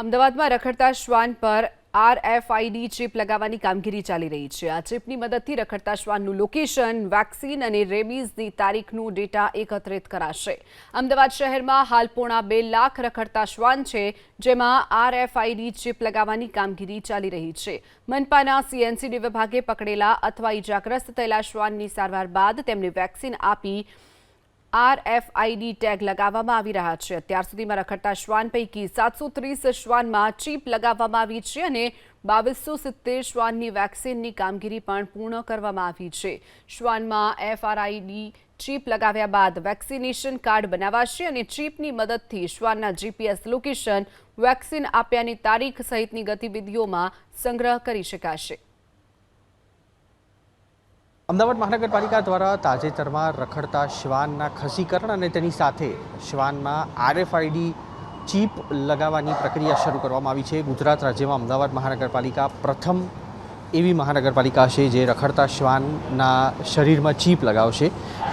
અમદાવાદમાં રખડતા શ્વાન પર આરએફઆઈડી ચિપ લગાવવાની કામગીરી ચાલી રહી છે. આ ચિપની મદદથી રખડતા શ્વાનનું લોકેશન, વેક્સિન અને રેબીઝની તારીખનું ડેટા એકત્રિત કરાશે. અમદાવાદ શહેરમાં હાલ પોણા બે લાખ રખડતા શ્વાન છે, જેમાં આરએફઆઈડી ચિપ લગાવવાની કામગીરી ચાલી રહી છે. મનપાના સીએનસીડી વિભાગે પકડેલા અથવા ઇજાગ્રસ્ત થયેલા શ્વાનની સારવાર બાદ તેમને વેક્સિન આપી આરએફઆઈડી ટેગ લગાવવામાં આવી રહ્યા છે. અત્યાર સુધીમાં રખડતા શ્વાન પૈકી સાતસો ત્રીસ શ્વાનમાં ચીપ લગાવવામાં આવી છે અને બાવીસો સિત્તેર શ્વાનની વેક્સિનની કામગીરી પણ પૂર્ણ કરવામાં આવી છે. શ્વાનમાં એફઆરઆઈડી ચીપ લગાવ્યા બાદ વેક્સિનેશન કાર્ડ બનાવાશે અને ચીપની મદદથી શ્વાનના જીપીએસ લોકેશન, વેક્સિન આપ્યાની તારીખ સહિતની ગતિવિધિઓમાં સંગ્રહ કરી શકાશે. અમદાવાદ મહાનગરપાલિકા દ્વારા તાજેતરમાં રખડતા શ્વાનના ખસીકરણ અને તેની સાથે શ્વાનમાં આરએફઆઈડી ચીપ લગાવવાની પ્રક્રિયા શરૂ કરવામાં આવી છે. ગુજરાત રાજ્યમાં અમદાવાદ મહાનગરપાલિકા પ્રથમ એવી મહાનગરપાલિકા છે જે રખડતા શ્વાનના શરીરમાં ચીપ લગાવશે.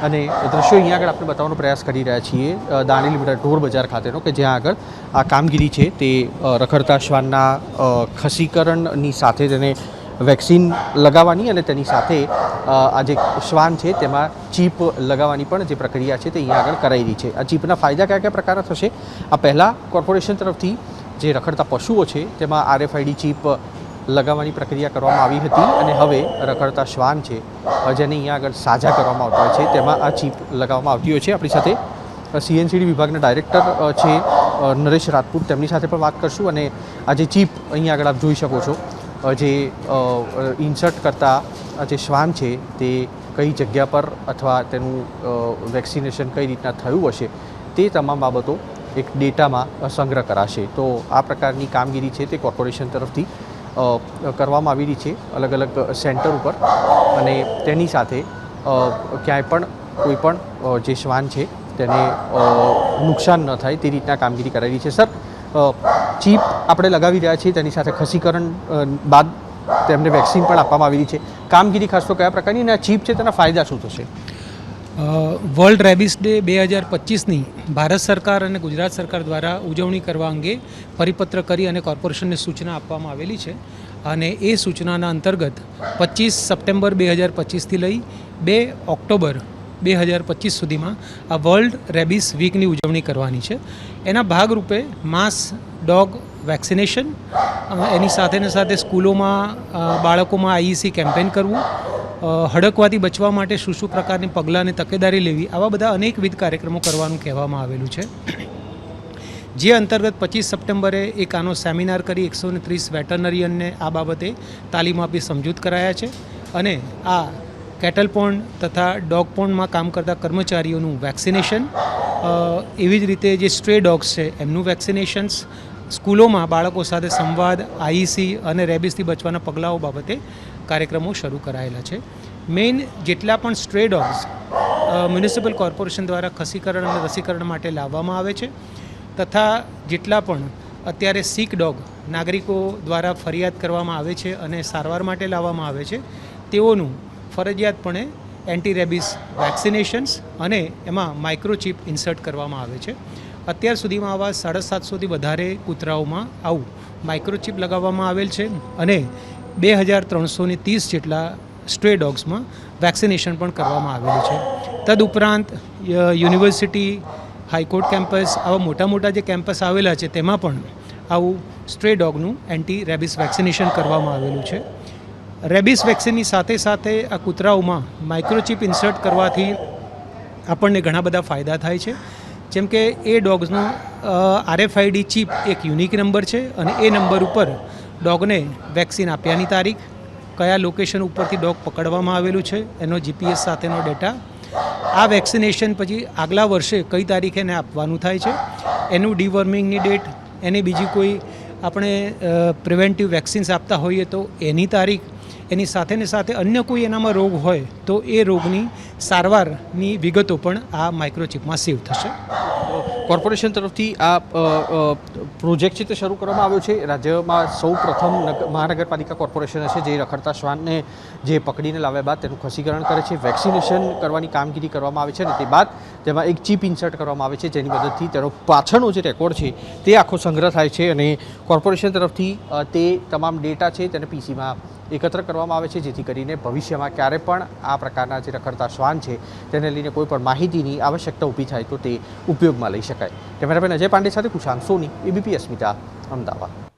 અને દ્રશ્યો અહીંયા આગળ આપણે બતાવવાનો પ્રયાસ કરી રહ્યા છીએ દાણી લીમડા ઢોર બજાર ખાતેનો, કે જ્યાં આગળ આ કામગીરી છે તે રખડતા શ્વાનના ખસીકરણની સાથે તેને વેક્સિન લગાવવાની અને તેની સાથે આ જે શ્વાન છે તેમાં ચીપ લગાવવાની પણ જે પ્રક્રિયા છે તે અહીંયા આગળ કરાઈ રહી છે. આ ચીપના ફાયદા કયા કયા પ્રકારના થશે? આ પહેલાં કોર્પોરેશન તરફથી જે રખડતા પશુઓ છે તેમાં આરએફઆઈડી ચીપ લગાવવાની પ્રક્રિયા કરવામાં આવી હતી અને હવે રખડતા શ્વાન છે, જેને અહીંયા આગળ સાજા કરવામાં આવતા હોય છે, તેમાં આ ચીપ લગાવવામાં આવતી હોય છે. આપણી સાથે સીએનસીડી વિભાગના ડાયરેક્ટર છે નરેશ રાજપૂત તેમની સાથે પણ વાત કરશું અને આ જે ચીપ અહીંયા આગળ આપ જોઈ શકો છો. જે ઇન્સર્ટ કરતા જે શ્વાન છે તે કઈ જગ્યા પર અથવા તેનું વેક્સિનેશન કઈ રીતના થયું હશે તે તમામ બાબતો એક ડેટામાં સંગ્રહ કરાશે. તો આ પ્રકારની કામગીરી છે તે કોર્પોરેશન તરફથી કરવામાં આવી રહી છે અલગ અલગ સેન્ટર ઉપર અને તેની સાથે ક્યાંય પણ કોઈ પણ જે શ્વાન છે તેને નુકસાન ન થાય તે રીતના કામગીરી કરાઈ છે. સર ચીપ આપણે લગાવી રહ્યા છીએ, તેની સાથે ખસીકરણ બાદ તેમને વેક્સિન પણ આપવામાં આવી રહી છે. કામગીરી ખાસ તો કયા પ્રકારની અને આ ચીપ છે તેના ફાયદા શું થશે? વર્લ્ડ રેબિસ ડે બે હજાર પચીસની ભારત સરકાર અને ગુજરાત સરકાર દ્વારા ઉજવણી કરવા અંગે પરિપત્ર કરી અને કોર્પોરેશનને સૂચના આપવામાં આવેલી છે. અને એ સૂચનાના અંતર્ગત પચીસ સપ્ટેમ્બર બે હજાર પચીસથી લઈ બે ઓક્ટોબર બે હજાર પચીસ સુધીમાં આ વર્લ્ડ રેબિસ વીકની ઉજવણી કરવાની છે. એના ભાગરૂપે માસ ડોગ વેક્સિનેશન એની સાથે ને સાથે સ્કૂલોમાં બાળકોમાં આઈઈસી કેમ્પેન કરવું હડકવાથી બચવા માટે શું શું પ્રકારની પગલાં અને તકેદારી લેવી, આવા બધા અનેકવિધ કાર્યક્રમો કરવાનું કહેવામાં આવેલું છે. જે અંતર્ગત પચીસ સપ્ટેમ્બરે એક આનો સેમિનાર કરી એકસો ને ત્રીસ વેટરનરીયનને આ બાબતે તાલીમ આપી સમજૂત કરાયા છે. અને આ કેટલ પોન્ડ તથા ડોગ પોન્ડમાં કામ કરતા કર્મચારીઓનું વેક્સિનેશન એવી જ રીતે જે સ્ટ્રે ડોગ્સ છે, એમનું વેક્સિનેશન્સ સ્કૂલોમાં બાળકો સાથે સંવાદ આઈસી અને રેબિસથી બચવાના પગલાઓ બાબતે કાર્યક્રમો શરૂ કરાયેલા છે. મેઇન જેટલા પણ સ્ટ્રે ડોગ્સ મ્યુનિસિપલ કોર્પોરેશન દ્વારા ખસીકરણ અને રસીકરણ માટે લાવવામાં આવે છે તથા જેટલા પણ અત્યારે સિક ડોગ નાગરિકો દ્વારા ફરિયાદ કરવામાં આવે છે અને સારવાર માટે લાવવામાં આવે છે, તેઓનું ફરજિયાતપણે એન્ટી રેબિસ વેક્સિનેશન્સ અને એમાં માઇક્રોચિપ ઇન્સર્ટ કરવામાં આવે છે. અત્યાર સુધીમાં આવા સાડા સાતસોથી વધારે કૂતરાઓમાં આવું માઇક્રોચિપ લગાવવામાં આવેલ છે અને બે હજાર ત્રણસોને ત્રીસ જેટલા સ્ટ્રે ડોગ્સમાં વેક્સિનેશન પણ કરવામાં આવેલું છે. તદુપરાંત યુનિવર્સિટી, હાઈકોર્ટ કેમ્પસ, આવા મોટા મોટા જે કેમ્પસ આવેલા છે તેમાં પણ આવું સ્ટ્રે ડોગનું એન્ટી રેબિસ વેક્સિનેશન કરવામાં આવેલું છે. રેબિસ વેક્સિનની સાથે સાથે આ કૂતરાઓમાં માઇક્રોચિપ ઇન્સર્ટ કરવાથી આપણને ઘણા બધા ફાયદા થાય છે. જેમ કે એ ડોગ્સનો આરએફઆઈડી ચીપ એક યુનિક નંબર છે અને એ નંબર ઉપર ડોગને વેક્સિન આપ્યાની તારીખ, કયા લોકેશન ઉપરથી ડોગ પકડવામાં આવેલું છે, એનો જીપીએસ સાથેનો ડેટા, આ વેક્સિનેશન પછી આગલા વર્ષે કઈ તારીખે એને આપવાનું થાય છે, એનું ડીવર્મિંગની ડેટ, એની બીજી કોઈ આપણે પ્રિવેન્ટિવ વેક્સિન્સ આપતા હોઈએ તો એની તારીખ એની સાથેને સાથે અન્ય કોઈ એનામાં રોગ હોય તો એ રોગની સારવારની વિગતો પણ આ માઇક્રોચિપમાં સેવ થશે. કોર્પોરેશન તરફથી આ પ્રોજેક્ટ છે તે શરૂ કરવામાં આવ્યો છે. રાજ્યમાં સૌ પ્રથમ મહાનગરપાલિકા કોર્પોરેશન હશે જે રખડતા શ્વાનને જે પકડીને લાવ્યા બાદ તેનું ખસીકરણ કરે છે. વેક્સિનેશન કરવાની કામગીરી કરવામાં આવે છે અને તે બાદ તેમાં એક ચીપ ઇન્સર્ટ કરવામાં આવે છે જેની મદદથી તેનો પાછળનો જે રેકોર્ડ છે તે આખો સંગ્રહ થાય છે અને કોર્પોરેશન તરફથી તે તમામ ડેટા છે તેને પીસીમાં એકત્ર કરવામાં આવે છે, જેથી કરીને ભવિષ્યમાં ક્યારે પણ આ પ્રકારના જે રખડતા શ્વાન છે, તેને લઈને કોઈ પણ માહિતીની આવશ્યકતા ઊભી થાય તો તે ઉપયોગમાં લઈ શકાય. કેમેરામેન અજય પાંડે સાથે કુશાંત સોની, એબીપી અસ્મિતા, અમદાવાદ.